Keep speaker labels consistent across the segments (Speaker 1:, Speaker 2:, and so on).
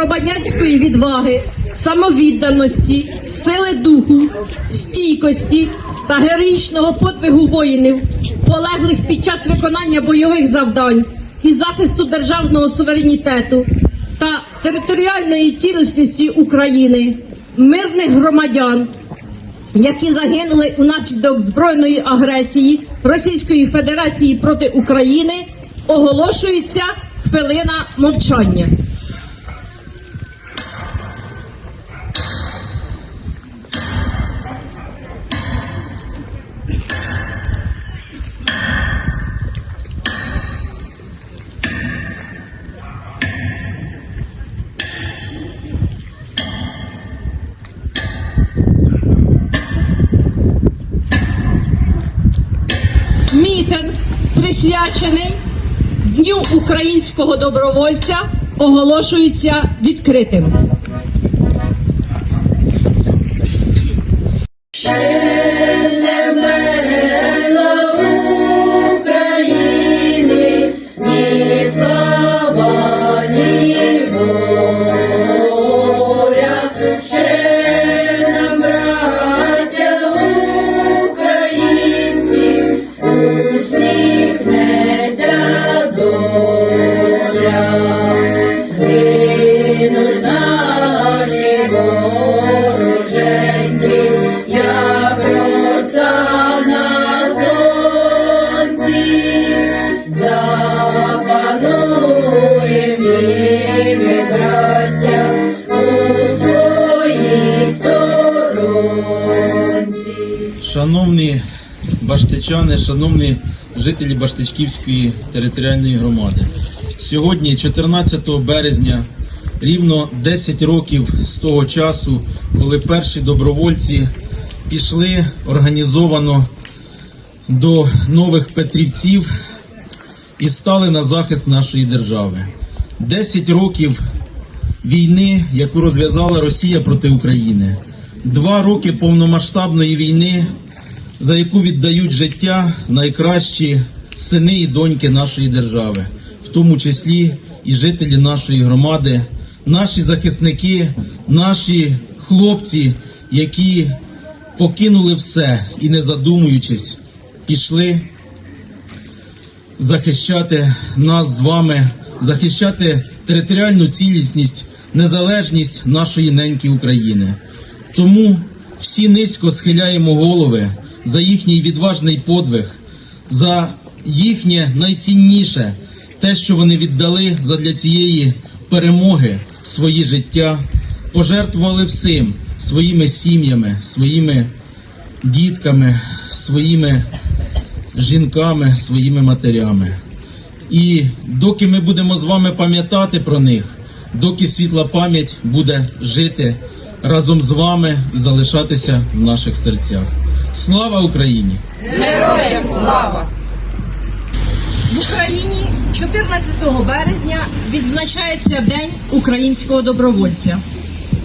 Speaker 1: громадянської відваги, самовідданості, сили духу, стійкості та героїчного подвигу воїнів, полеглих під час виконання бойових завдань і захисту державного суверенітету та територіальної цілісності України, мирних громадян, які загинули унаслідок збройної агресії Російської Федерації проти України, оголошується хвилина мовчання. Присвячений Дню українського добровольця оголошується відкритим.
Speaker 2: Шановні баштичани, шановні жителі Баштичківської територіальної громади, сьогодні, 14 березня, рівно 10 років з того часу, коли перші добровольці пішли організовано до нових Петрівців і стали на захист нашої держави. 10 років війни, яку розв'язала Росія проти України, два роки повномасштабної війни, за яку віддають життя найкращі сини і доньки нашої держави, в тому числі і жителі нашої громади, наші захисники, наші хлопці, які покинули все і не задумуючись, пішли захищати нас з вами, захищати територіальну цілісність, незалежність нашої неньки України. Тому всі низько схиляємо голови за їхній відважний подвиг, за їхнє найцінніше, те, що вони віддали задля цієї перемоги свої життя, пожертвували всім своїми сім'ями, своїми дітками, своїми жінками, своїми матерями. І доки ми будемо з вами пам'ятати про них, доки світла пам'ять буде жити разом з вами залишатися в наших серцях. Слава Україні!
Speaker 1: Героям слава! В Україні 14 березня відзначається День українського добровольця.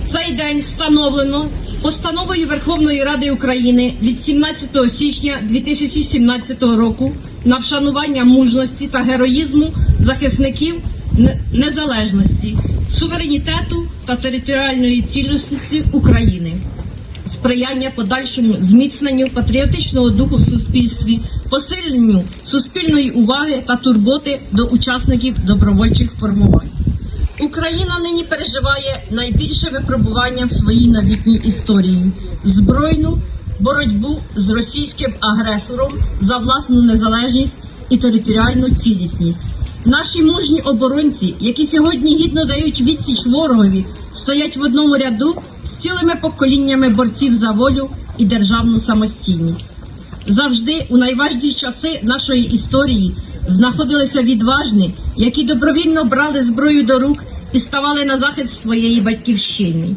Speaker 1: Цей день встановлено постановою Верховної Ради України від 17 січня 2017 року на вшанування мужності та героїзму захисників незалежності, суверенітету та територіальної цілісності України сприяння подальшому зміцненню патріотичного духу в суспільстві, посиленню суспільної уваги та турботи до учасників добровольчих формувань. Україна нині переживає найбільше випробування в своїй новітній історії збройну боротьбу з російським агресором за власну незалежність і територіальну цілісність. Наші мужні оборонці, які сьогодні гідно дають відсіч ворогові, стоять в одному ряду з цілими поколіннями борців за волю і державну самостійність. Завжди у найважчі часи нашої історії знаходилися відважні, які добровільно брали зброю до рук і ставали на захист своєї батьківщини.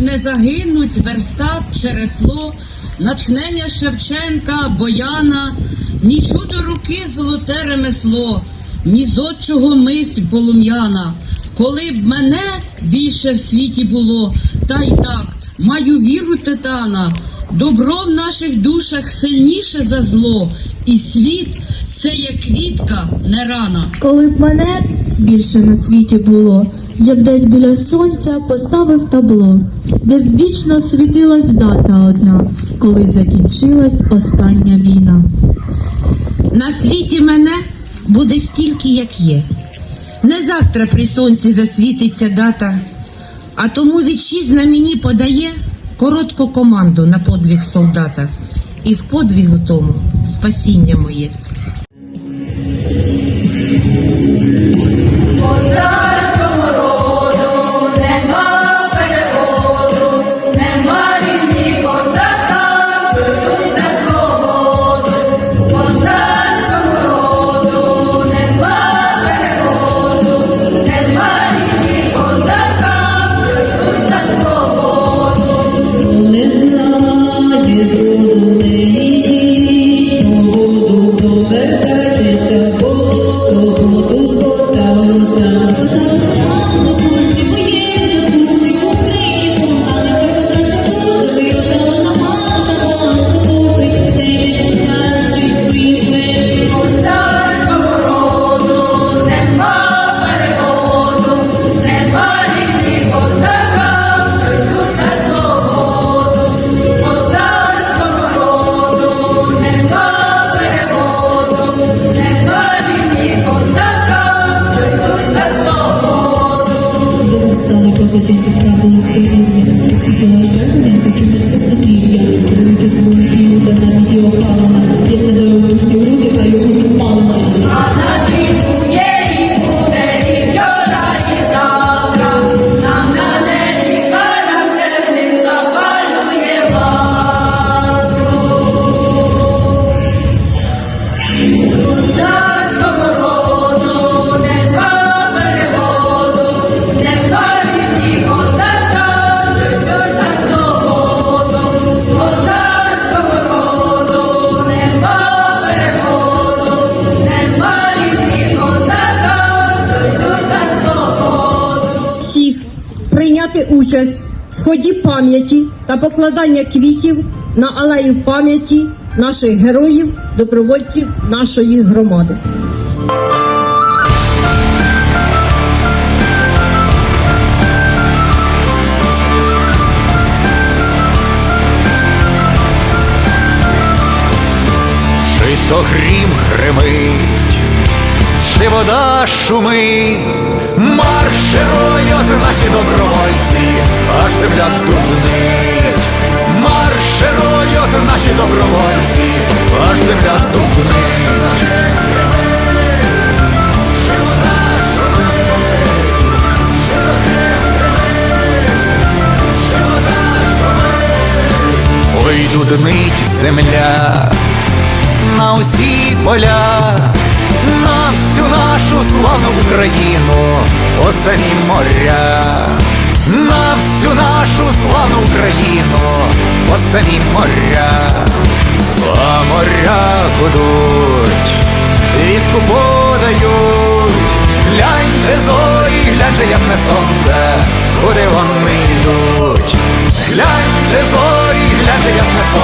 Speaker 3: Не
Speaker 4: загинуть верстат чи ресло, натхнення Шевченка, Бояна, ні чудо руки золоте ремесло, ні зодчого мисль полум'яна. Коли б мене більше в світі було, та й так, маю віру титана, добро в наших душах сильніше за зло, і світ це є квітка, не рана.
Speaker 5: Коли б мене більше на світі було, я б десь біля сонця поставив табло, де б вічно світилась дата одна, коли закінчилась остання війна.
Speaker 6: На світі мене буде стільки, як є. Не завтра при сонці засвітиться дата, а тому вітчизна мені подає коротку команду на подвиг солдата. І в подвігу тому спасіння моє.
Speaker 3: Lord.
Speaker 5: Зростали козаченьки справді і спокійні, освітлила щастя день почуття сусід'я, Кривуть дзвони і люда навіть його
Speaker 1: Участь в ході пам'яті та покладання квітів на алею пам'яті наших героїв, добровольців нашої громади.
Speaker 7: То грім гримить, вода шумить, марш геройот наші добровольці, аж земля тупнить, марш геройот наші добровольці, аж земля тупнить. Ой, дуднить земля на усі поля, Україну, о самі моря, на всю нашу славну Україну, о самі моря, а моря гудуть, вістку подають, гляньте зорі, глянь же ясне сонце, куди вони йдуть. Гляньте зорі, гляньте ясне сонце,